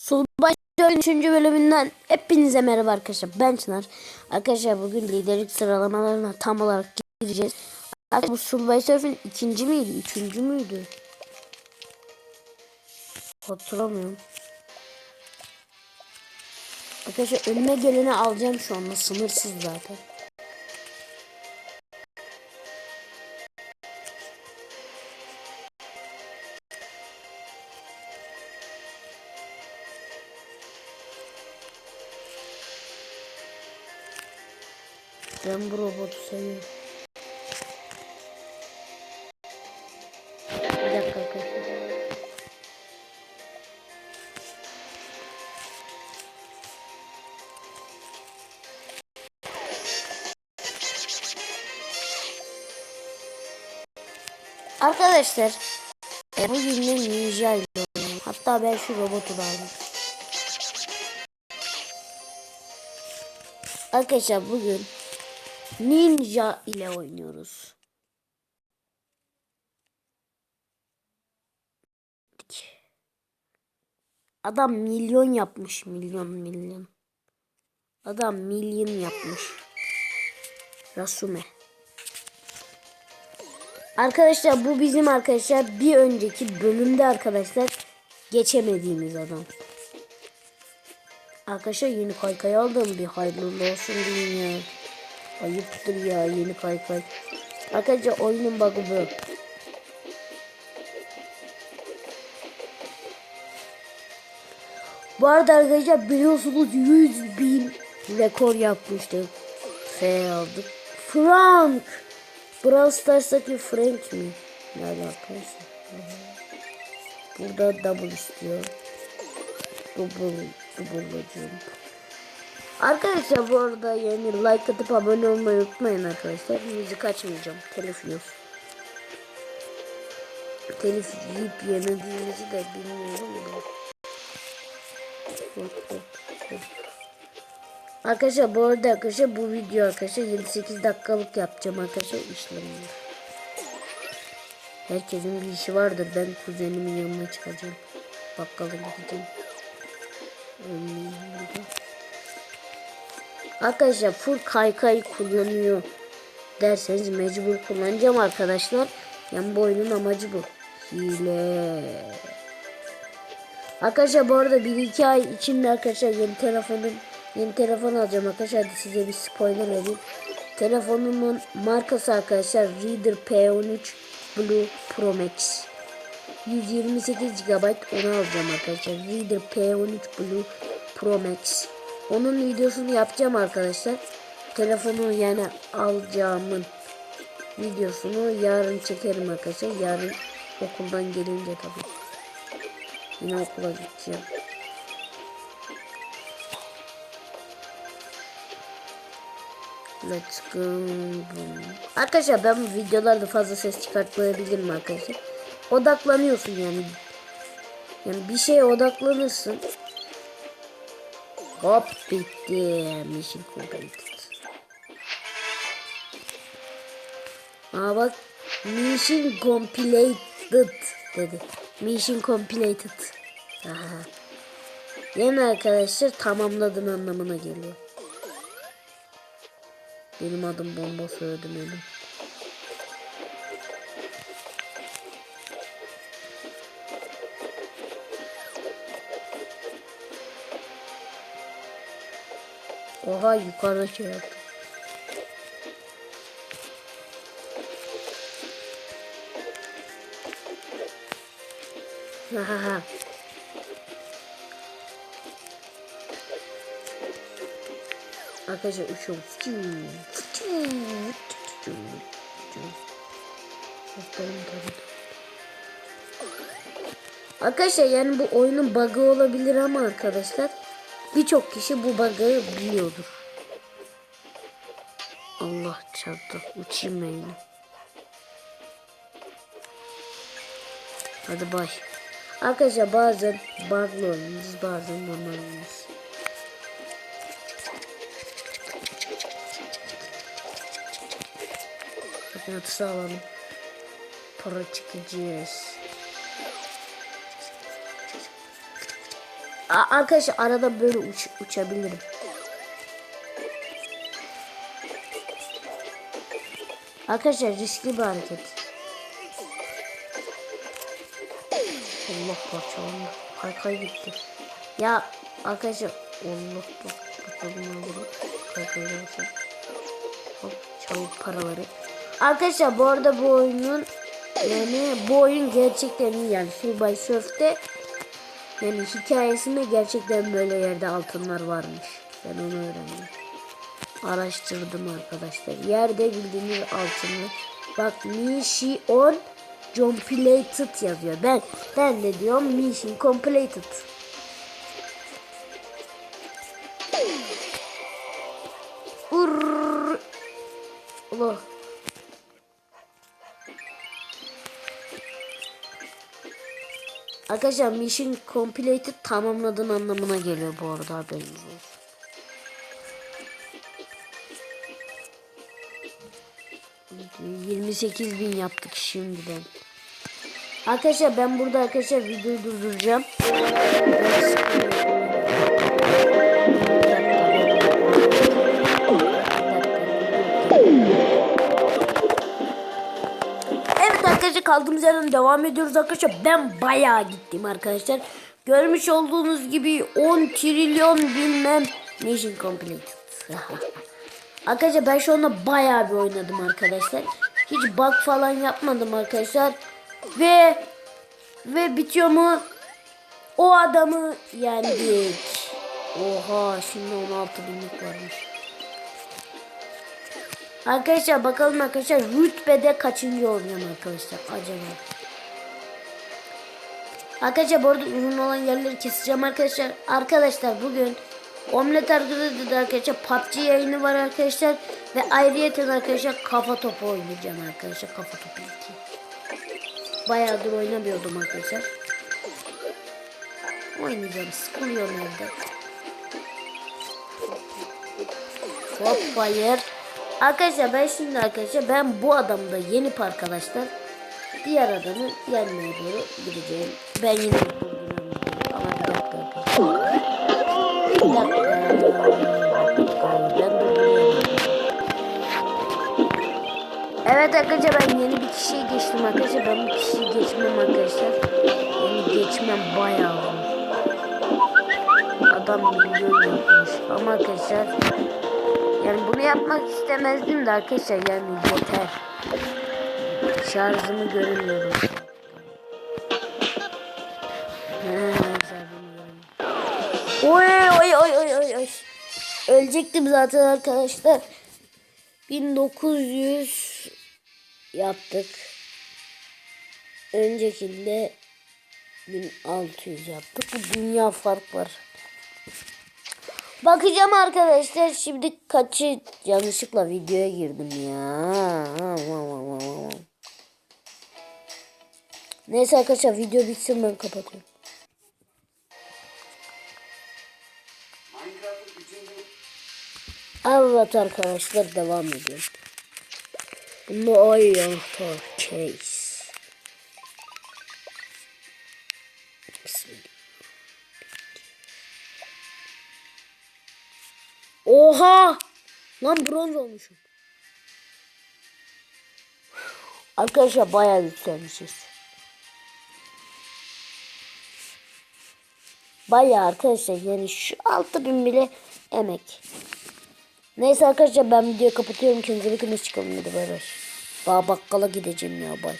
Sulbaş 3. bölümünden hepinize merhaba arkadaşlar. Ben Çınar. Arkadaşlar bugün liderlik sıralamalarına tam olarak gireceğiz. Arkadaşlar bu Sulbay Surf'in ikinci miydi? Üçüncü müydü? Hatırlamıyorum. Arkadaşlar önüme geleni alacağım şu anda. Sınırsız zaten. Ben bu robotu seviyorum. Bir dakika arkadaşlar. Arkadaşlar e, bugün de ninja. Hatta ben şu robotu da aldım. Arkadaşlar bugün ninja ile oynuyoruz. Adam milyon yapmış milyon milyon. Adam milyon yapmış. Rasume. Arkadaşlar bu bizim arkadaşlar bir önceki bölümde arkadaşlar geçemediğimiz adam. Arkadaşlar yeni kaykay aldım bir hayırlı olsun diyeyim. Ayıptır ya yeni kaykay. Arkadaşlar oyunun bug'ı bu. Bu arada arkadaşlar biliyorsunuz 100 bin rekor yapmıştık. F aldık. Frank. Brawl Stars'taki Frank mi? Ne alakası? Burada double istiyor. Double, double jump. Arkadaşlar bu arada yani like atıp abone olmayı unutmayın arkadaşlar. Müzik açmayacağım. Telif yiyor. Telif yiyip yemediğimizi de bilmiyorum da. Arkadaşlar bu arada arkadaşlar bu video arkadaşlar 28 dakikalık yapacağım arkadaşlar işlemini. Herkesin bir işi vardır. Ben kuzenimin yanına çıkacağım. Bakkala gideceğim. Burada. Arkadaşlar full kaykay kullanıyor derseniz mecbur kullanacağım arkadaşlar. Yani bu oyunun amacı bu. Hile. Arkadaşlar bu arada 1-2 ay içinde arkadaşlar yeni telefonum yeni telefon alacağım arkadaşlar. Size bir spoiler vereyim. Telefonumun markası arkadaşlar Reader P13 Blue Pro Max. 128 GB onu alacağım arkadaşlar. Reader P13 Blue Pro Max. Onun videosunu yapacağım arkadaşlar. Telefonu yani alacağımın videosunu yarın çekerim arkadaşlar. Yarın okuldan gelince tabii. Yine okula gideceğim. Let's go. Arkadaşlar ben videolarda fazla ses çıkartmayabilirim arkadaşlar. Odaklanıyorsun yani. Yani bir şeye odaklanırsın. Hop bitti. Mission completed. Aa bak. Mission completed dedi. Mission completed. Aha. Yani arkadaşlar tamamladın anlamına geliyor. Benim adım bomba söyledim öyle. Oha yukarıda şey yaptım. Ha ha ha. Arkadaşlar uçuyorum. Arkadaşlar yani bu oyunun bug'ı olabilir ama arkadaşlar birçok kişi bu bug'ı biliyordur. Allah çarptı. Uçayım ben yine. Hadi bay. Arkadaşlar bazen bug'lı oynuyoruz bazen normal oynuyoruz. Bakın atısı. Para çıkacağız. Arkadaşlar arada böyle uç, uçabilirim. Arkadaşlar riskli bir hareket. Allah parçalandı. Kaykay gitti. Ya arkadaşlar Allah bak bakalım olur. Kaykay gelsin. Hop çabuk paraları. Arkadaşlar bu arada bu oyunun yani bu oyun gerçekten iyi yani Subway Surf'te yani hikayesinde gerçekten böyle yerde altınlar varmış. Ben onu öğrendim. Araştırdım arkadaşlar. Yerde bildiğiniz altını. Bak Mission Completed yazıyor. Ben ben de diyorum Mission Completed. Urr. Allah. Arkadaşlar mission completed tamamladığın anlamına geliyor bu arada haberiniz olsun. ...28 bin yaptık şimdiden. Arkadaşlar ben burada arkadaşlar videoyu durduracağım. Kaldığımız yerden devam ediyoruz arkadaşlar. Ben bayağı gittim arkadaşlar. Görmüş olduğunuz gibi 10 trilyon bilmem mission complete. arkadaşlar ben şu anda bayağı bir oynadım arkadaşlar. Hiç bug falan yapmadım arkadaşlar. Ve ve bitiyor mu? O adamı yendik. Oha şimdi 16 binlik varmış. Arkadaşlar bakalım arkadaşlar rütbede kaçıncı olacağım arkadaşlar acaba. Arkadaşlar bu arada uzun olan yerleri keseceğim arkadaşlar. Arkadaşlar bugün Omlet Arkadaşlar arkadaşlar PUBG yayını var arkadaşlar. Ve ayrıyeten arkadaşlar kafa topu oynayacağım arkadaşlar kafa topu 2. Bayağıdır oynamıyordum arkadaşlar. Oynayacağım sıkılıyorum evde. Hop fire. Arkadaşlar ben şimdi arkadaşlar ben bu adamda yenip arkadaşlar diğer adamı yenmeye doğru gideceğim. Ben yine. Ama bir dakika. Bir dakika. Evet arkadaşlar ben yeni bir kişiyi geçtim arkadaşlar. Ben bu kişiyi geçmem arkadaşlar. Yani geçmem bayağı zor. Adam milyon yapmış. Ama arkadaşlar yani bunu yapmak istemezdim de arkadaşlar yani yeter. Şarjımı göremiyorum. Oy oy oy oy oy oy. Ölecektim zaten arkadaşlar. 1900 yaptık. Öncekinde 1600 yaptık. Dünya fark var. Bakacağım arkadaşlar. Şimdi kaçı yanlışlıkla videoya girdim ya. Neyse arkadaşlar video bitsin ben kapatıyorum. Evet arkadaşlar devam ediyor. Bunda ay anahtar case. Oha! Lan bronz olmuşum. Arkadaşlar bayağı yükselmişiz. Bayağı arkadaşlar yani şu 6000 bile emek. Neyse arkadaşlar ben videoyu kapatıyorum. Kendinize bakın. Çıkalım hadi bay bay. Daha bakkala gideceğim ya bay.